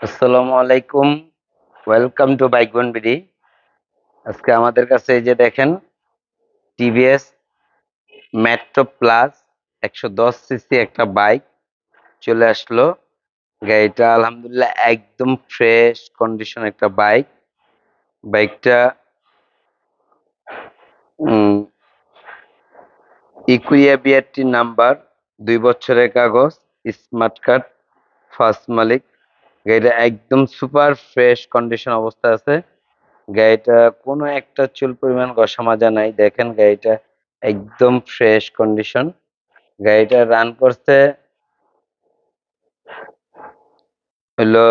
আসসালামু আলাইকুম। Welcome to bike bon BD আজকে আমাদের কাছে এই যে দেখেন টিভিএস মেট্রো প্লাস একশো দশ সিসি একটা বাইক চলে আসলো। গাড়িটা আলহামদুলিল্লাহ একদম ফ্রেশ কন্ডিশন একটা বাইক বাইকটা ইকুইয়া বিআরটি নাম্বার দুই বছরের কাগজ স্মার্ট কার্ড ফার্স্ট মালিক। গাড়িটা একদম সুপার ফ্রেশ কন্ডিশন অবস্থা আছে। গাড়িটা কোনো একটা চুল পরিমাণ মাজা নাই। দেখেন গাড়িটা একদম ফ্রেশ কন্ডিশন। গাড়িটা রান করছে হলো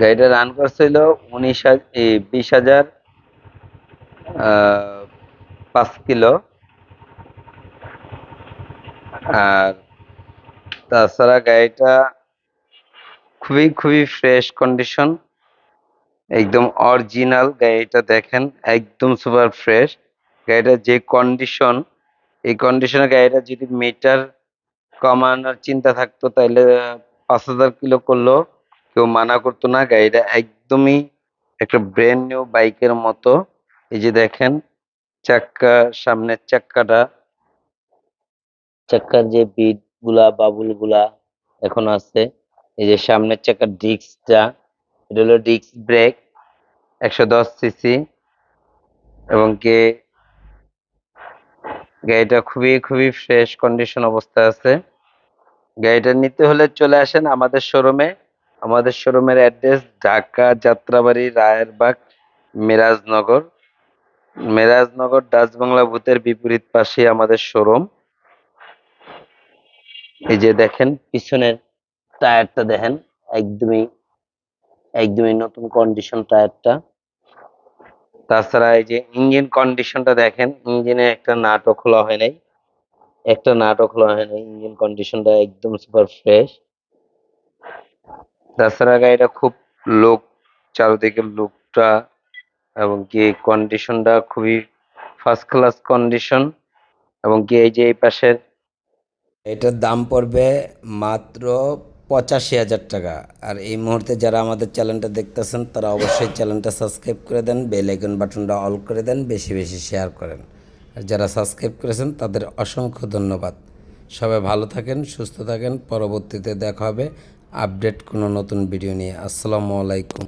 গাড়িটা রান করছিল উনিশ হাজার বিশ হাজার আহ, পাঁচ কিলো। আর তাছাড়া গাড়িটা খুবই খুবই ফ্রেশ কন্ডিশন একদম অরিজিনাল গাড়িটা দেখেন, একদম সুপার ফ্রেশ গাড়িটার যে কন্ডিশন এই কন্ডিশনে গাড়িটা যদি মিটার কমানোর চিন্তা থাকতো, তাহলে পাঁচ হাজার কিলো করলেও কেউ মানা করতো না। গাড়িটা একদমই একটা ব্র্যান্ড নিউ বাইকের মতো। এই যে দেখেন চাক্কা, সামনের চাক্কাটা। চাক্কার যে বিটগুলা বাবুলগুলা এখন আছে, এই যে সামনের চাকার ডিস্কটা এটা হলো ডিস্ক ব্রেক একশো দশ সিসি এবং কি গাড়িটা খুবই খুবই ফ্রেশ কন্ডিশন অবস্থা আছে। গাড়িটা নিতে হলে চলে আসেন আমাদের শোরুমে আমাদের শোরুমের অ্যাড্রেস ঢাকা যাত্রাবাড়ি, রায়েরবাগ, মিরাজনগর। মিরাজনগর ডাচ বাংলা ভূতের বিপরীত পাশে আমাদের শোরুম। এই যে দেখেন, পিছনের টায়ারটা দেখেন, একদমই একদমই নতুন কন্ডিশন টায়ারটা। তাছাড়া এই যে ইঞ্জিন কন্ডিশনটা দেখেন ইঞ্জিনে একটা নাটও খোলা হয় নাই। একটা নাটও খোলা হয় নাই ইঞ্জিন কন্ডিশনটা একদম সুপার ফ্রেশ তাছাড়া গাড়িটা খুব লুক চারিদিকে লুকটা এবং কি কন্ডিশনটা খুবই ফার্স্ট ক্লাস কন্ডিশন এবং কি এই যে এই পাশের এটার দাম পড়বে মাত্র পঁচাশি হাজার টাকা। আর এই মুহূর্তে যারা আমাদের চ্যানেলটা দেখতেছেন, তারা অবশ্যই চ্যানেলটা সাবস্ক্রাইব করে দেন বেল আইকন বাটনটা অল করে দেন, বেশি বেশি শেয়ার করেন। আর যারা সাবস্ক্রাইব করেছেন, তাদের অসংখ্য ধন্যবাদ। সবাই ভালো থাকেন, সুস্থ থাকেন, পরবর্তীতে দেখা হবে আপডেট কোনো নতুন ভিডিও নিয়ে। আসসালামু আলাইকুম।